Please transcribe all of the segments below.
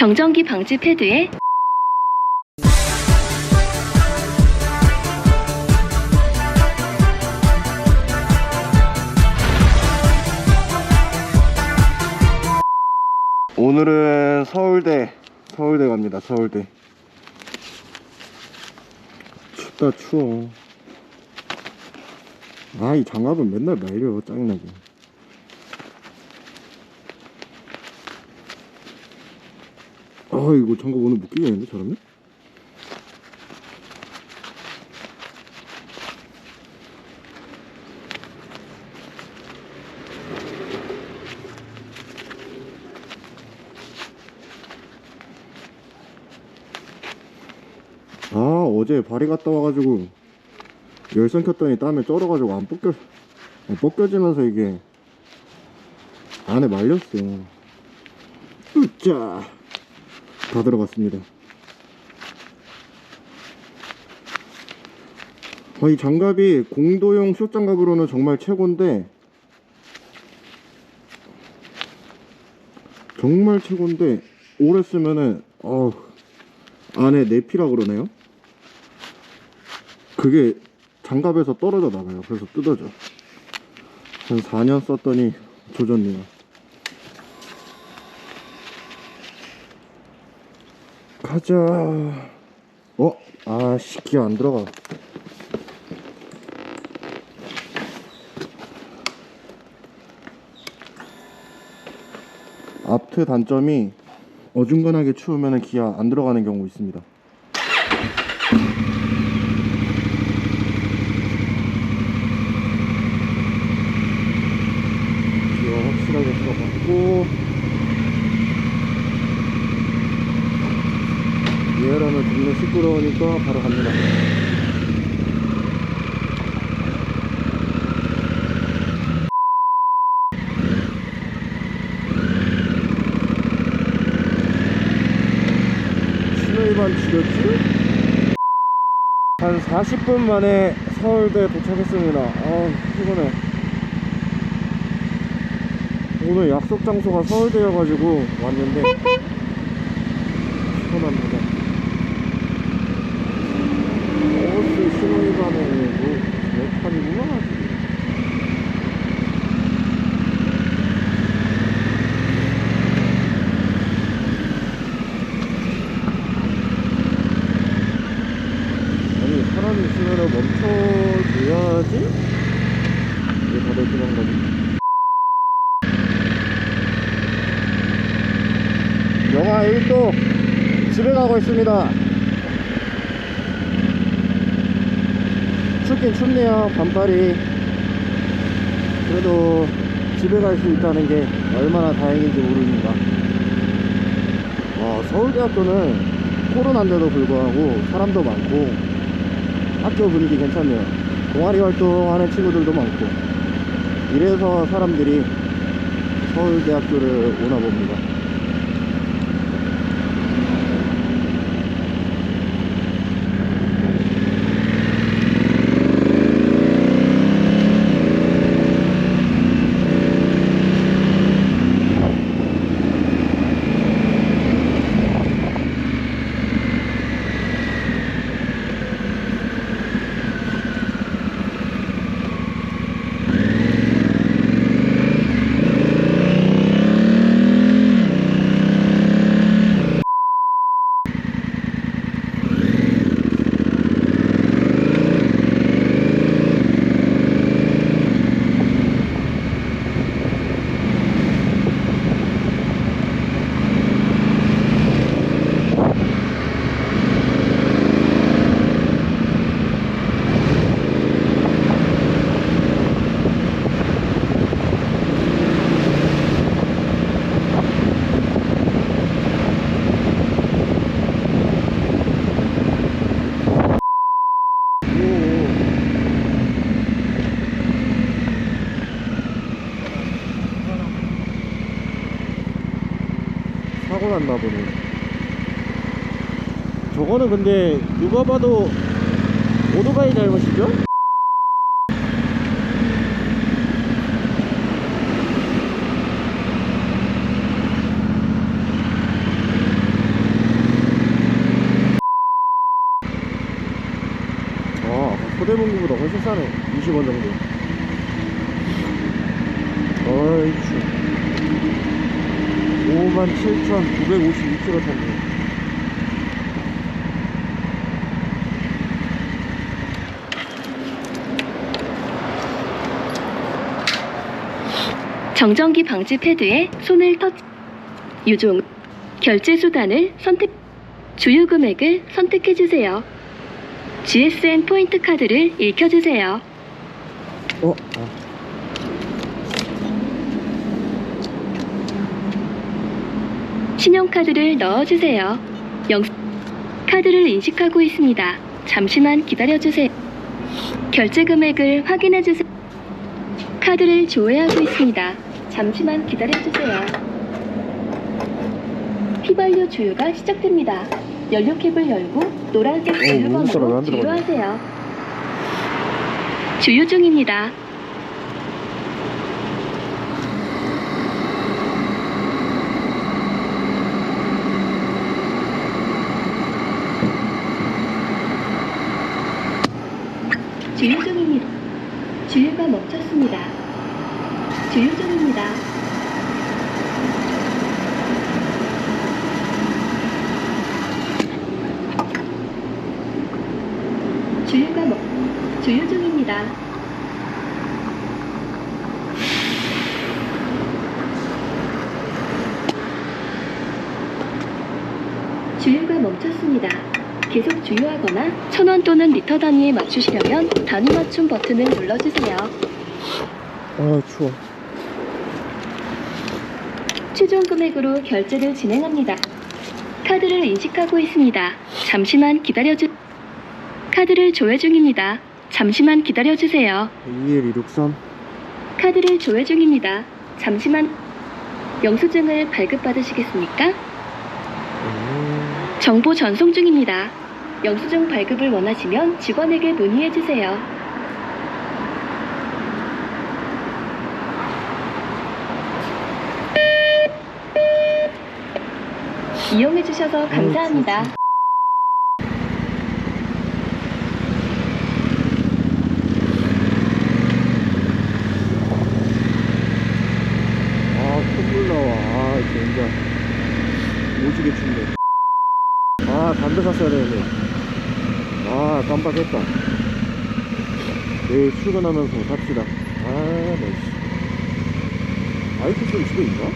정전기 방지 패드에 오늘은 서울대 서울대 갑니다 서울대. 춥다 추워. 아 이 장갑은 맨날 말려 짜증나게 이거 장갑 오늘 못 끼겠는데 저러면? 아 어제 발이 갔다 와가지고 열선 켰더니 땀에 쩔어가지고 안 벗겨 안 벗겨지면서 이게 안에 말렸어 으짜 다 들어갔습니다 아, 이 장갑이 공도용 숏 장갑으로는 정말 최고인데 정말 최고인데 오래 쓰면은 어 안에 내피라 그러네요 그게 장갑에서 떨어져 나가요. 그래서 뜯어져. 한 4년 썼더니 조졌네요. 가자. 어? 아, 씨, 기어 안 들어가. 앞트 단점이 어중간하게 추우면 기아 안 들어가는 경우 있습니다. 기어 확실하게 들어갔고 얘라면 동네 시끄러우니까 바로 갑니다. 신호위반 지렸지? 한 40분 만에 서울대 도착했습니다. 아 피곤해. 오늘 약속 장소가 서울대여가지고 왔는데 피곤합니다. 어스 신호위반에 뭐 개판이구나. 아니 사람이 있으면 멈춰줘야지 이게 다들 그런 거지. 영하 1도 집에 가고 있습니다. 춥긴 춥네요 반팔이. 그래도 집에 갈 수 있다는 게 얼마나 다행인지 모릅니다. 와 서울대학교는 코로나인데도 불구하고 사람도 많고 학교 분위기 괜찮네요. 동아리 활동하는 친구들도 많고. 이래서 사람들이 서울대학교를 오나 봅니다 사고 났나 보네. 저거는 근데 누가 봐도 오토바이 잘못이죠? 아 소대문구보다 훨씬 싸네. 20원 정도. 아, 어이 57,952km 탔네 정전기 방지 패드에 손을 터치. 유종. 결제 수단을 선택. 주유 금액을 선택해 주세요. GSM 포인트 카드를 읽혀 주세요. 어? 아. 신용카드를 넣어 주세요. 영 카드를 인식하고 있습니다. 잠시만 기다려 주세요. 결제 금액을 확인해 주세요. 카드를 조회하고 있습니다. 잠시만 기다려 주세요. 휘발유 주유가 시작됩니다. 연료 캡을 열고 노란색 어, 주유번호로? 주유하세요. 주유 중입니다. 주유 중입니다. 주유가 멈췄습니다. 주유 중입니다. 주유가 멈 주유 중입니다. 주유가 멈췄습니다. 계속 주유하거나 천원 또는 리터 단위에 맞추시려면 단위 맞춤 버튼을 눌러주세요. 아 추워 최종 금액으로 결제를 진행합니다. 카드를 인식하고 있습니다. 잠시만 기다려주. 카드를 조회 중입니다. 잠시만 기다려주세요. 21263 카드를 조회 중입니다. 잠시만. 영수증을 발급받으시겠습니까? 음, 정보 전송 중입니다. 영수증 발급을 원하시면 직원에게 문의해 주세요. 이용해 주셔서 감사합니다. 아 콧물 나와. 아 진짜. 오지게 춥네. 아 담배 샀어야 되는데 아 깜빡했다. 내일 출근하면서 삽시다. 아 날씨. 아이스 좀 집에 있나?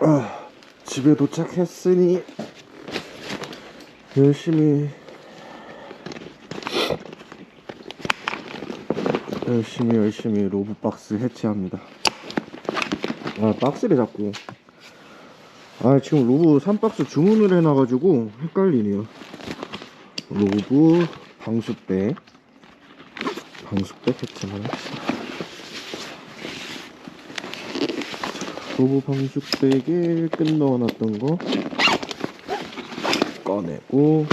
아, 집에 도착했으니 열심히 열심히 열심히 로브 박스 해체합니다. 아 박스를 자꾸 아 지금 로브 3박스 주문을 해놔가지고 헷갈리네요. 로브 방수백 방수백 해체만 합시다. 로브 방수백에 끝 넣어놨던 거 꺼내고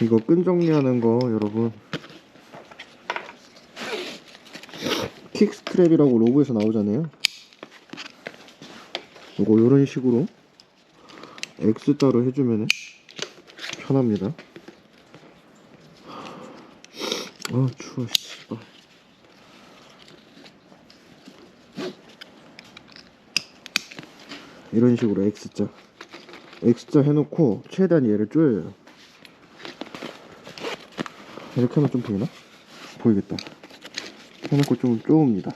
이거 끈 정리하는 거 여러분. 킥스트랩이라고 로고에서 나오잖아요. 이거 이런 식으로 X자로 해주면 편합니다. 아 추워 이런 식으로 X자 X자 해놓고 최대한 얘를 조여요 이렇게 하면 좀 보이나? 보이겠다. 해놓고 좀 쪼읍니다.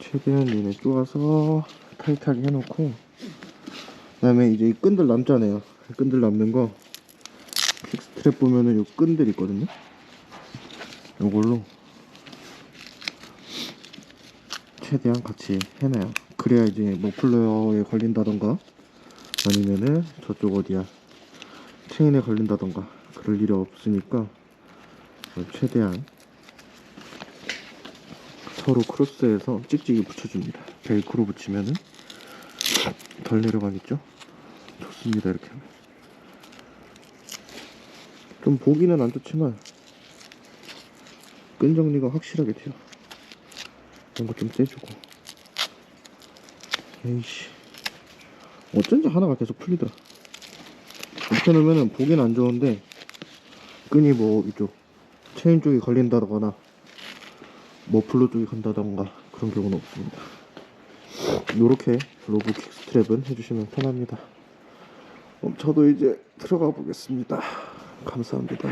최대한 얘네 쪼아서 타이트하게 해놓고 그 다음에 이제 이 끈들 남잖아요. 이 끈들 남는 거 킥스트랩 보면은 요 끈들 있거든요? 요걸로 최대한 같이 해놔요. 그래야 이제 머플러에 걸린다던가 아니면은 저쪽 어디야? 체인에 걸린다던가 그럴 일이 없으니까 최대한 서로 크로스해서 찍찍이 붙여줍니다. 벨크로 붙이면은 덜 내려가겠죠? 좋습니다 이렇게 하면. 좀 보기는 안 좋지만 끈 정리가 확실하게 돼요. 거좀 떼주고. 에이씨 어쩐지 하나가 계속 풀리더라. 이렇게 놓으면은 보기는 안 좋은데 끈이 뭐 이쪽 체인 쪽이 걸린다거나 머플러 쪽이 간다던가 그런 경우는 없습니다. 요렇게 로브 킥 스트랩은 해주시면 편합니다. 그럼 저도 이제 들어가 보겠습니다. 감사합니다